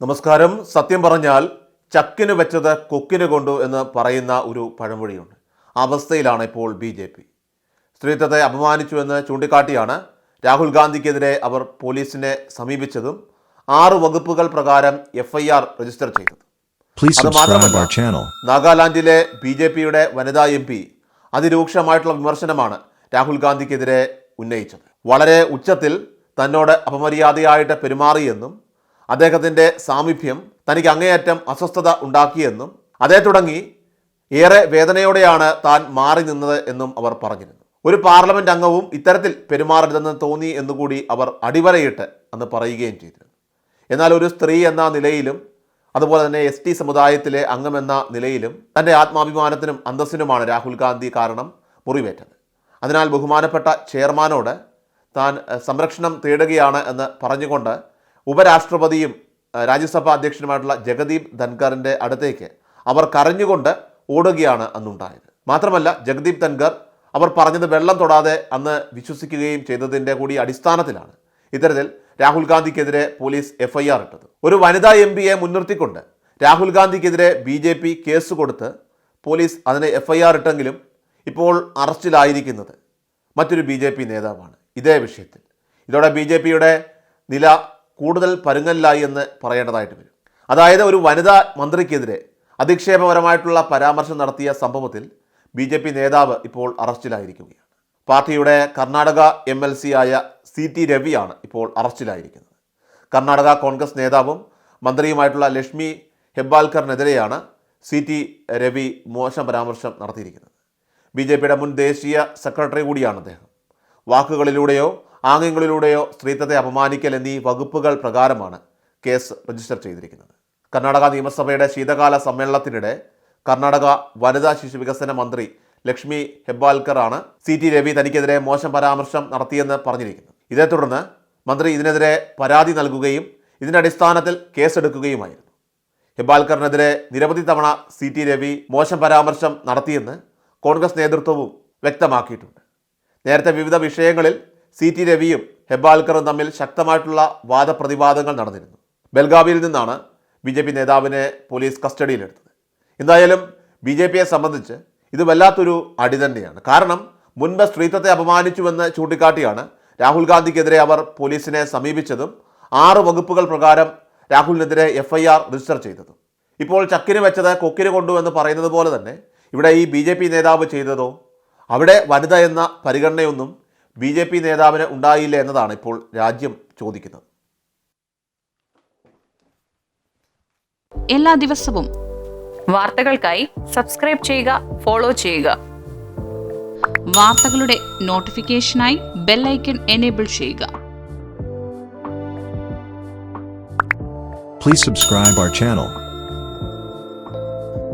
നമസ്കാരം. സത്യം പറഞ്ഞാൽ ചക്കിന് വെച്ചത് കൊക്കിന് കൊണ്ടു എന്ന് പറയുന്ന ഒരു പഴമൊഴിയുണ്ട്. ആ അവസ്ഥയിലാണ് ഇപ്പോൾ ബി ജെ പി. സ്ത്രീത്വത്തെ അപമാനിച്ചുവെന്ന് ചൂണ്ടിക്കാട്ടിയാണ് രാഹുൽ ഗാന്ധിക്കെതിരെ അവർ പോലീസിനെ സമീപിച്ചതും ആറ് വകുപ്പുകൾ പ്രകാരം എഫ് ഐ ആർ രജിസ്റ്റർ ചെയ്തത്. അത് മാത്രമല്ല. നാഗാലാൻഡിലെ ബി ജെ പിയുടെ വനിതാ എം പി അതിരൂക്ഷമായിട്ടുള്ള വിമർശനമാണ് രാഹുൽ ഗാന്ധിക്കെതിരെ ഉന്നയിച്ചത്. വളരെ ഉച്ചത്തിൽ തന്നോട് അപമര്യാദയായിട്ട് പെരുമാറിയെന്നും അദ്ദേഹത്തിന്റെ സാമീപ്യം തനിക്ക് അങ്ങേയറ്റം അസ്വസ്ഥത ഉണ്ടാക്കിയെന്നും അതേ തുടങ്ങി ഏറെ വേദനയോടെയാണ് താൻ മാറി നിന്നത് എന്നും അവർ പറഞ്ഞിരുന്നു. ഒരു പാർലമെന്റ് അംഗവും ഇത്തരത്തിൽ പെരുമാറരുതെന്ന് തോന്നി എന്നുകൂടി അവർ അടിവരയിട്ട് അന്ന് പറയുകയും ചെയ്തിരുന്നു. എന്നാൽ ഒരു സ്ത്രീ എന്ന നിലയിലും അതുപോലെ തന്നെ എസ് ടി സമുദായത്തിലെ അംഗമെന്ന നിലയിലും തന്റെ ആത്മാഭിമാനത്തിനും അന്തസ്സിനുമാണ് രാഹുൽ ഗാന്ധി കാരണം മുറിവേറ്റത്. അതിനാൽ ബഹുമാനപ്പെട്ട ചെയർമാനോട് താൻ സംരക്ഷണം തേടുകയാണ് എന്ന് പറഞ്ഞുകൊണ്ട് ഉപരാഷ്ട്രപതിയും രാജ്യസഭാ അധ്യക്ഷനുമായിട്ടുള്ള ജഗദീപ് ധൻഖറിന്റെ അടുത്തേക്ക് അവർ കരഞ്ഞുകൊണ്ട് ഓടുകയാണ് അന്നുണ്ടായത്. മാത്രമല്ല ജഗദീപ് ധൻഖർ അവർ പറഞ്ഞത് വെള്ളം തൊടാതെ അന്ന് വിശ്വസിക്കുകയും ചെയ്തതിന്റെ കൂടി അടിസ്ഥാനത്തിലാണ് ഇത്തരത്തിൽ രാഹുൽ ഗാന്ധിക്കെതിരെ പോലീസ് എഫ് ഐ ആർ ഇട്ടത്. ഒരു വനിതാ എം പിയെ മുൻനിർത്തിക്കൊണ്ട് രാഹുൽ ഗാന്ധിക്കെതിരെ ബി ജെ പി കേസ് കൊടുത്ത് പോലീസ് അതിനെ എഫ് ഐ ആർ ഇട്ടെങ്കിലും ഇപ്പോൾ അറസ്റ്റിലായിരിക്കുന്നത് മറ്റൊരു ബി ജെ പി നേതാവാണ്. ഇതേ വിഷയത്തിൽ. ഇതോടെ ബി ജെ പിയുടെ നില കൂടുതൽ പരുങ്ങല്ല എന്ന് പറയേണ്ടതായിട്ട് വരും. അതായത് ഒരു വനിതാ മന്ത്രിക്കെതിരെ അധിക്ഷേപപരമായിട്ടുള്ള പരാമർശം നടത്തിയ സംഭവത്തിൽ ബി ജെ പി നേതാവ് ഇപ്പോൾ അറസ്റ്റിലായിരിക്കുകയാണ്. പാർട്ടിയുടെ കർണാടക എം എൽ സി ആയ സി ടി രവിയാണ് ഇപ്പോൾ അറസ്റ്റിലായിരിക്കുന്നത്. കർണാടക കോൺഗ്രസ് നേതാവും മന്ത്രിയുമായിട്ടുള്ള ലക്ഷ്മി ഹെബ്ബാൽക്കറിനെതിരെയാണ് സി ടി രവി മോശം പരാമർശം നടത്തിയിരിക്കുന്നത്. ബി ജെ പിയുടെ മുൻ ദേശീയ സെക്രട്ടറി കൂടിയാണ് അദ്ദേഹം. വാക്കുകളിലൂടെയോ ആംഗ്യങ്ങളിലൂടെയോ സ്ത്രീത്വത്തെ അപമാനിക്കൽ എന്നീ വകുപ്പുകൾ പ്രകാരമാണ് കേസ് രജിസ്റ്റർ ചെയ്തിരിക്കുന്നത്. കർണാടക നിയമസഭയുടെ ശീതകാല സമ്മേളനത്തിനിടെ കർണാടക വനിതാ ശിശു വികസന മന്ത്രി ലക്ഷ്മി ഹെബ്ബാൽക്കർ ആണ് സി ടി രവി തനിക്കെതിരെ മോശം പരാമർശം നടത്തിയെന്ന് പറഞ്ഞിരിക്കുന്നു. ഇതേ തുടർന്ന് മന്ത്രി ഇതിനെതിരെ പരാതി നൽകുകയും ഇതിന്റെ അടിസ്ഥാനത്തിൽ കേസെടുക്കുകയുമായിരുന്നു. ഹെബ്ബാൽക്കറിനെതിരെ നിരവധി തവണ സി ടി രവി മോശം പരാമർശം നടത്തിയെന്ന് കോൺഗ്രസ് നേതൃത്വവും വ്യക്തമാക്കിയിട്ടുണ്ട്. നേരത്തെ വിവിധ വിഷയങ്ങളിൽ സി ടി രവിയും ഹെബാൽക്കറും തമ്മിൽ ശക്തമായിട്ടുള്ള വാദപ്രതിവാദങ്ങൾ നടന്നിരുന്നു. ബൽഗാവിയിൽ നിന്നാണ് ബി ജെ പി നേതാവിനെ പോലീസ് കസ്റ്റഡിയിലെടുത്തത്. എന്തായാലും ബി ജെ പിയെ സംബന്ധിച്ച് ഇത് വല്ലാത്തൊരു അടി തന്നെയാണ്. കാരണം മുൻപ് സ്ത്രീത്വത്തെ അപമാനിച്ചുവെന്ന് ചൂണ്ടിക്കാട്ടിയാണ് രാഹുൽ ഗാന്ധിക്കെതിരെ അവർ പോലീസിനെ സമീപിച്ചതും ആറ് വകുപ്പുകൾ പ്രകാരം രാഹുലിനെതിരെ എഫ് ഐ ആർ രജിസ്റ്റർ ചെയ്തതും. ഇപ്പോൾ ചക്കിന് വെച്ചത് കൊക്കിന് കൊണ്ടു എന്ന് പറയുന്നത് പോലെ തന്നെ ഇവിടെ ഈ ബി നേതാവ് ചെയ്തതോ അവിടെ വനിത എന്ന പരിഗണനയൊന്നും ബി ജെ പി നേതാവിന് ഉണ്ടായില്ല എന്നതാണ് ഇപ്പോൾ രാജ്യം ചോദിക്കുന്നത്. എല്ലാ ദിവസവും വാർത്തകൾക്കായി സബ്സ്ക്രൈബ് ചെയ്യുക ഫോളോ ചെയ്യുക. വാർത്തകളുടെ നോട്ടിഫിക്കേഷനായി ബെല്ലൈക്കൺ എനേബിൾ ചെയ്യുക. Please subscribe our channel.